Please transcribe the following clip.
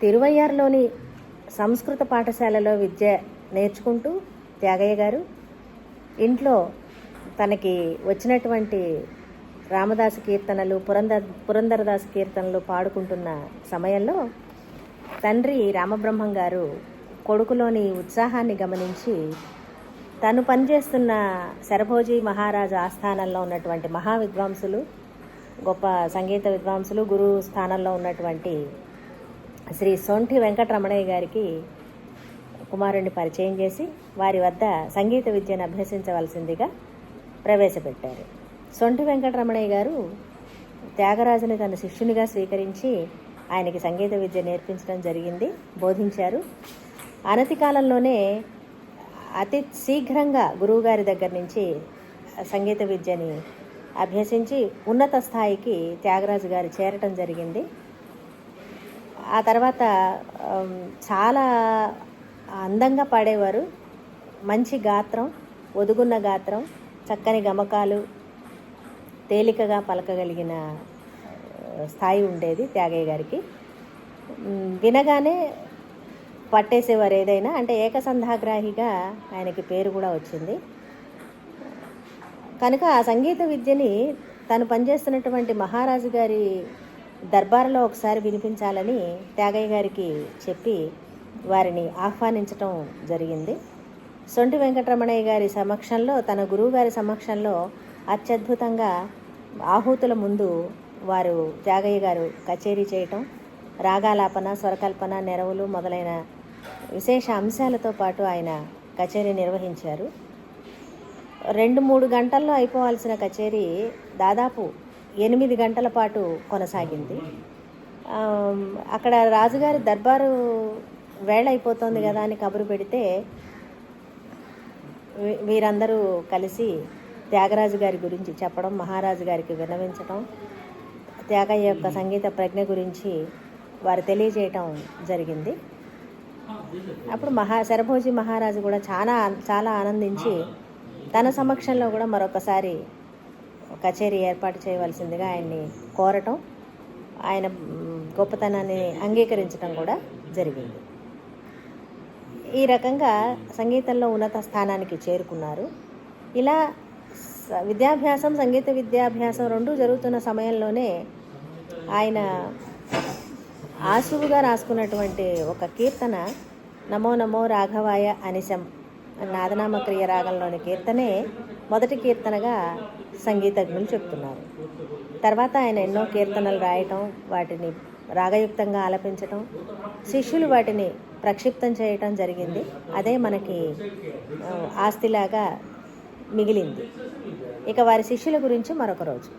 తిరువయ్యారులోని సంస్కృత పాఠశాలలో విద్య నేర్చుకుంటూ త్యాగయ్య గారు ఇంట్లో తనకి వచ్చినటువంటి రామదాసు కీర్తనలు పురందర్ పురందరదాసు కీర్తనలు పాడుకుంటున్న సమయంలో తండ్రి రామబ్రహ్మం గారు కొడుకులోని ఉత్సాహాన్ని గమనించి తను పనిచేస్తున్న శరభోజీ మహారాజు ఆస్థానంలో ఉన్నటువంటి మహా విద్వాంసులు గొప్ప సంగీత విద్వాంసులు గురువు స్థానంలో ఉన్నటువంటి శ్రీ సొంఠి వెంకటరమణయ్య గారికి కుమారుణ్ణి పరిచయం చేసి వారి వద్ద సంగీత విద్యను అభ్యసించవలసిందిగా ప్రవేశపెట్టారు. సొంఠి వెంకటరమణయ్య గారు త్యాగరాజుని తన శిష్యునిగా స్వీకరించి ఆయనకి సంగీత విద్య నేర్పించడం జరిగింది బోధించారు. అనతి కాలంలోనే అతి శీఘ్రంగా గురువుగారి దగ్గర నుంచి సంగీత విద్యని అభ్యసించి ఉన్నత స్థాయికి త్యాగరాజు గారు చేరటం జరిగింది. ఆ తర్వాత చాలా అందంగా పాడేవారు. మంచి గాత్రం ఒదుగున్న గాత్రం చక్కని గమకాలు తేలికగా పలకగలిగిన స్థాయి ఉండేది త్యాగయ్య గారికి. వినగానే పట్టేసేవారు ఏదైనా అంటే ఏకసంధాగ్రాహిగా ఆయనకి పేరు కూడా వచ్చింది. కనుక ఆ సంగీత విద్యని తను పనిచేస్తున్నటువంటి మహారాజు గారి దర్బారులో ఒకసారి వినిపించాలని త్యాగయ్య గారికి చెప్పి వారిని ఆహ్వానించటం జరిగింది. సొంటి వెంకటరమణయ్య గారి సమక్షంలో తన గురువు గారి సమక్షంలో అత్యద్భుతంగా ఆహూతుల ముందు వారు త్యాగయ్య గారు కచేరీ చేయటం రాగాలాపన స్వరకల్పన నెరవులు మొదలైన విశేష అంశాలతో పాటు ఆయన కచేరీ నిర్వహించారు. రెండు మూడు గంటల్లో అయిపోవాల్సిన కచేరీ దాదాపు ఎనిమిది గంటల పాటు కొనసాగింది. అక్కడ రాజుగారి దర్బారు వేళ అయిపోతుంది కదా అని కబురు పెడితే వీరందరూ కలిసి త్యాగరాజు గారి గురించి చెప్పడం మహారాజు గారికి విన్నవించడం త్యాగయ్య యొక్క సంగీత ప్రజ్ఞ గురించి వారు తెలియజేయటం జరిగింది. అప్పుడు మహా శరభోజి మహారాజు కూడా చాలా చాలా ఆనందించి తన సమక్షంలో కూడా మరొకసారి కచేరీ ఏర్పాటు చేయవలసిందిగా ఆయన్ని కోరటం. ఆయన గొప్పతనాన్ని అంగీకరించడం కూడా జరిగింది. ఈ రకంగా సంగీతంలో ఉన్నత స్థానానికి చేరుకున్నారు. ఇలా విద్యాభ్యాసం సంగీత విద్యాభ్యాసం రెండూ జరుగుతున్న సమయంలోనే ఆయన ఆశువుగా రాసుకున్నటువంటి ఒక కీర్తన నమో నమో రాఘవాయ అనిశం నాదనామక్రియ రాగంలోని కీర్తనే మొదటి కీర్తనగా సంగీతజ్ఞులు చెప్తున్నారు. తర్వాత ఆయన ఎన్నో కీర్తనలు రాయటం వాటిని రాగయుక్తంగా ఆలపించటం శిష్యులు వాటిని ప్రక్షిప్తం చేయటం జరిగింది. అదే మనకి ఆస్తిలాగా మిగిలింది. ఇక వారి శిష్యుల గురించి మరొక రోజు.